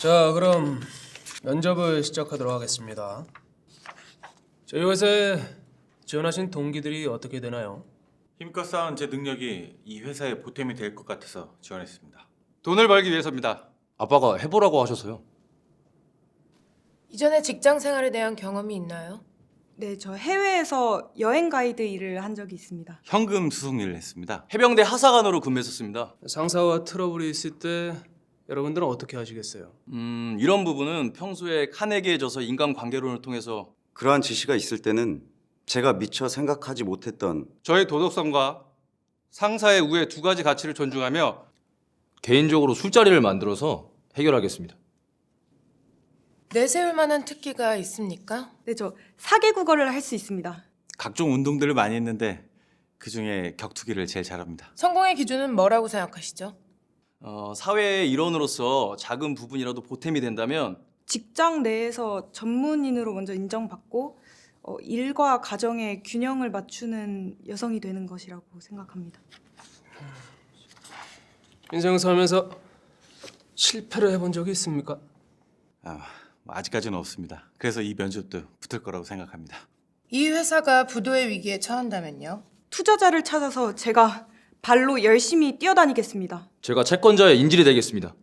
자, 그럼 면접을 시작하도록 하겠습니다. 저희 회사에 지원하신 동기들이 어떻게 되나요? 힘껏 쌓은 제 능력이 이 회사의 보탬이 될 것 같아서 지원했습니다. 돈을 벌기 위해서입니다. 아빠가 해보라고 하셔서요. 이전에 직장 생활에 대한 경험이 있나요? 네, 저 해외에서 여행 가이드 일을 한 적이 있습니다. 현금 수송 일을 했습니다. 해병대 하사관으로 근무했었습니다. 상사와 트러블이 있을 때 여러분들은 어떻게 하시겠어요? 음, 이런 부분은 평소에 칸에게 져서 인간관계론을 통해서 그러한 지시가 있을 때는 제가 미처 생각하지 못했던 저의 도덕성과 상사의 우애 두 가지 가치를 존중하며 개인적으로 술자리를 만들어서 해결하겠습니다. 내세울 만한 특기가 있습니까? 네, 저 사계 국어를 할 수 있습니다. 각종 운동들을 많이 했는데 그 중에 격투기를 제일 잘합니다. 성공의 기준은 뭐라고 생각하시죠? 어, 사회의 일원으로서 작은 부분이라도 보탬이 된다면 직장 내에서 전문인으로 먼저 인정받고 어, 일과 가정의 균형을 맞추는 여성이 되는 것이라고 생각합니다. 인생 살면서 실패를 해본 적이 있습니까? 아, 뭐 아직까지는 없습니다. 그래서 이 면접도 붙을 거라고 생각합니다. 이 회사가 부도의 위기에 처한다면요? 투자자를 찾아서 제가 발로 열심히 뛰어다니겠습니다. 제가 채권자의 인질이 되겠습니다.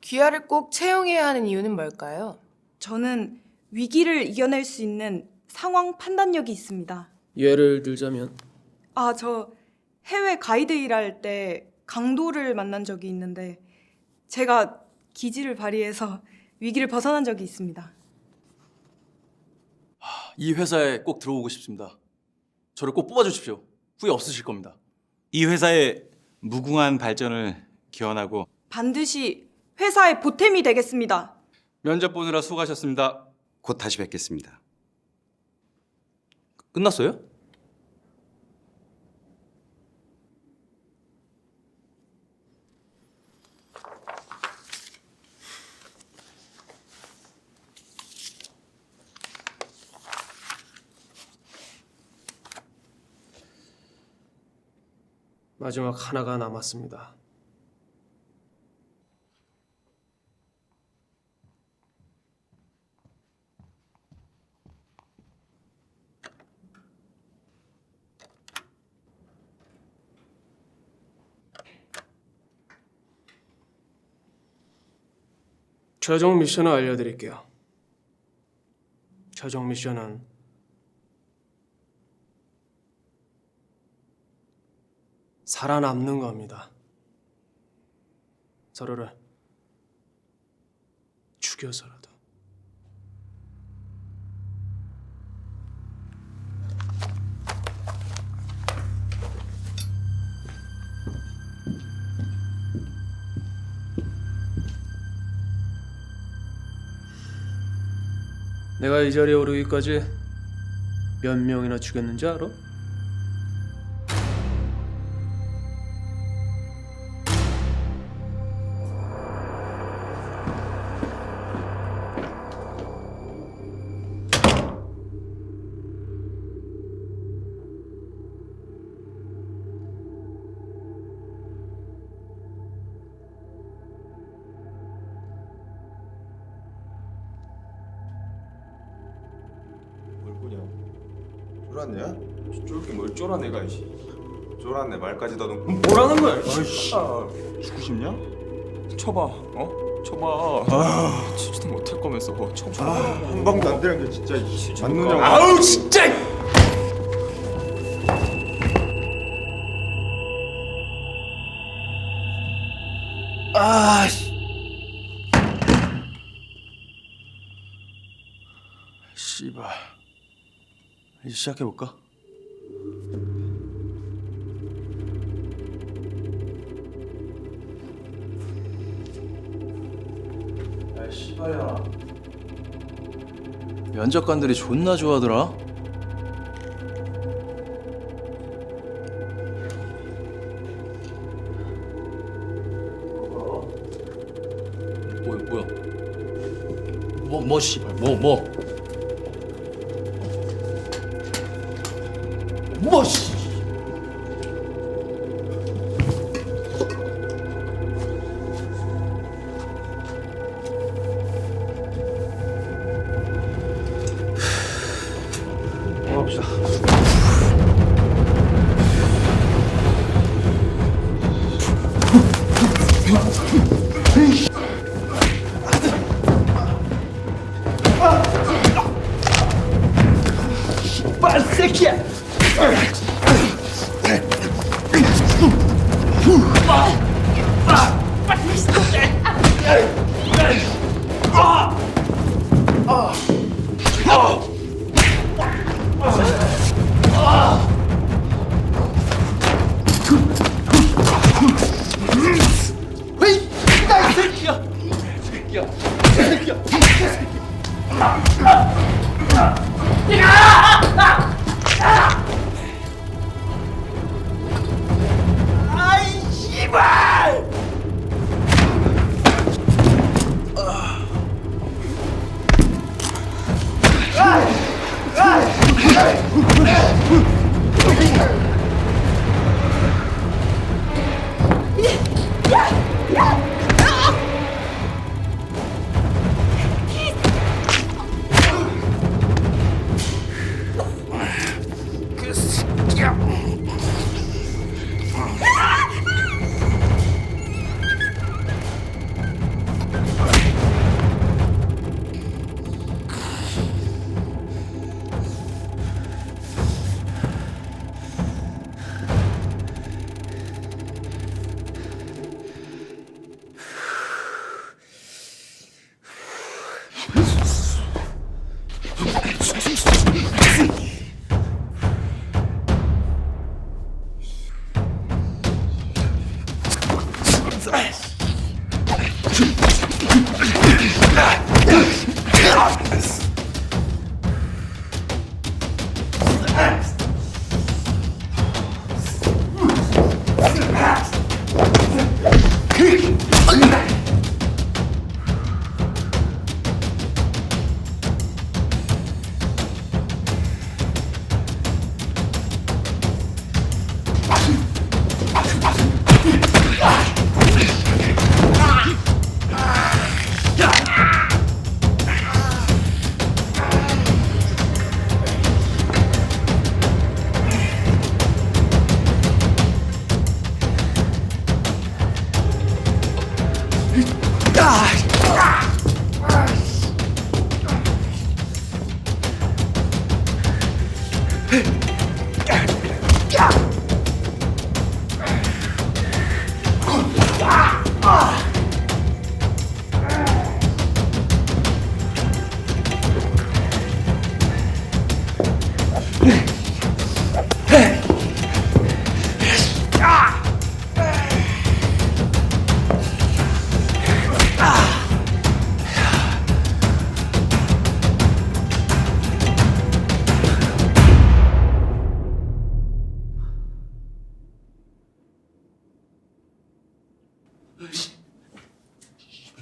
귀하를 꼭 채용해야 하는 이유는 뭘까요? 저는 위기를 이겨낼 수 있는 상황 판단력이 있습니다. 예를 들자면 아, 저 해외 가이드 일할 때 강도를 만난 적이 있는데 제가 기지를 발휘해서 위기를 벗어난 적이 있습니다. 이 회사에 꼭 들어오고 싶습니다. 저를 꼭 뽑아주십시오. 후회 없으실 겁니다. 이 회사의 무궁한 발전을 기원하고 반드시 회사의 보탬이 되겠습니다. 면접 보느라 수고하셨습니다. 곧 다시 뵙겠습니다. 끝났어요? 마지막 하나가 남았습니다. 최종 미션을 알려드릴게요. 최종 미션은 살아남는 겁니다. 서로를 죽여서라도. 내가 이 자리에 오르기까지 몇 명이나 죽였는지 알아? 쫄았냐? 쫄긴 뭘 쫄아 내가 이씨. 쫄았네 말까지 더듬고. 뭐라는 거야? 아이씨. 죽고 싶냐? 쳐봐 어? 쳐봐. 아. 치지도 못할 거면서 뭐 쳐봐. 한 방도 안 되는 게 진짜 이씨. 맞느냐고 아우 진짜! 씨 시작해 볼까? 야, 씨발야. 면접관들이 존나 좋아하더라. 뭐야, 뭐야? 뭐, 뭐, 씨발, 뭐, 뭐? 뭐씨 봅시다. 새끼야! Oh!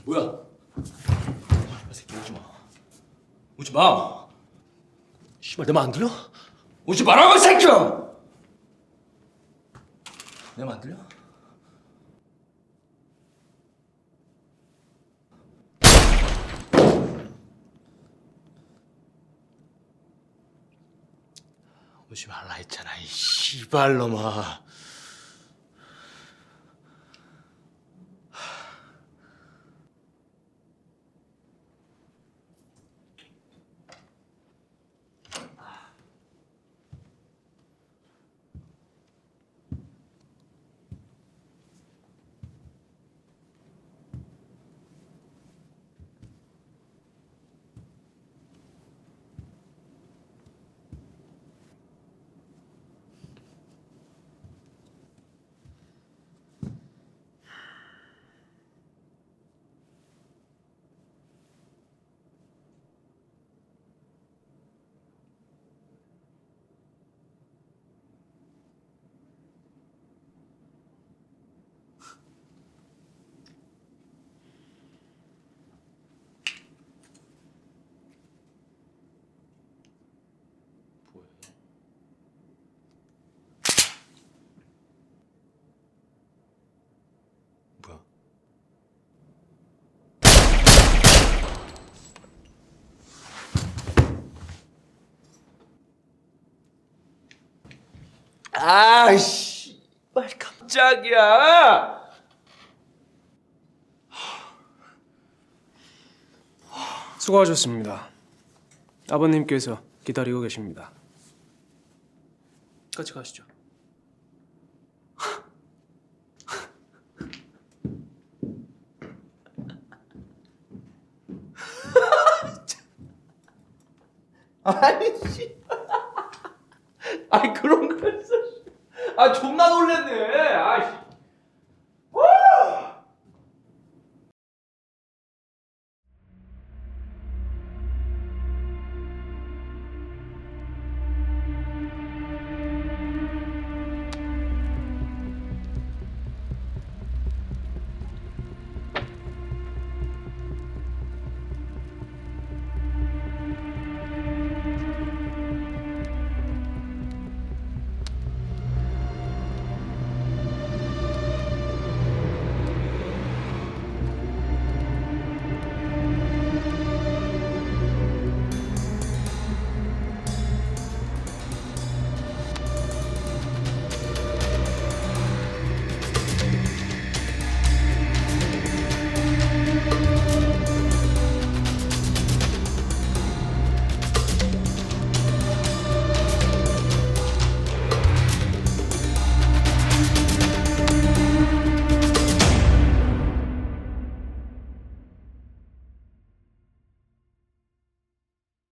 뭐야? 이 새끼 오지 마. 오지 마. 씨발 내 말 안 들려? 오지 말라고 이 새끼야. 내 말 안 들려? 오지 말라 했잖아 이 씨발 놈아. 아이씨, 빨 깜짝이야. 수고하셨습니다. 아버님께서 기다리고 계십니다. 같이 가시죠. 아이씨. 아이 그런 걸 써. 아 존나 놀랬네. 아이씨.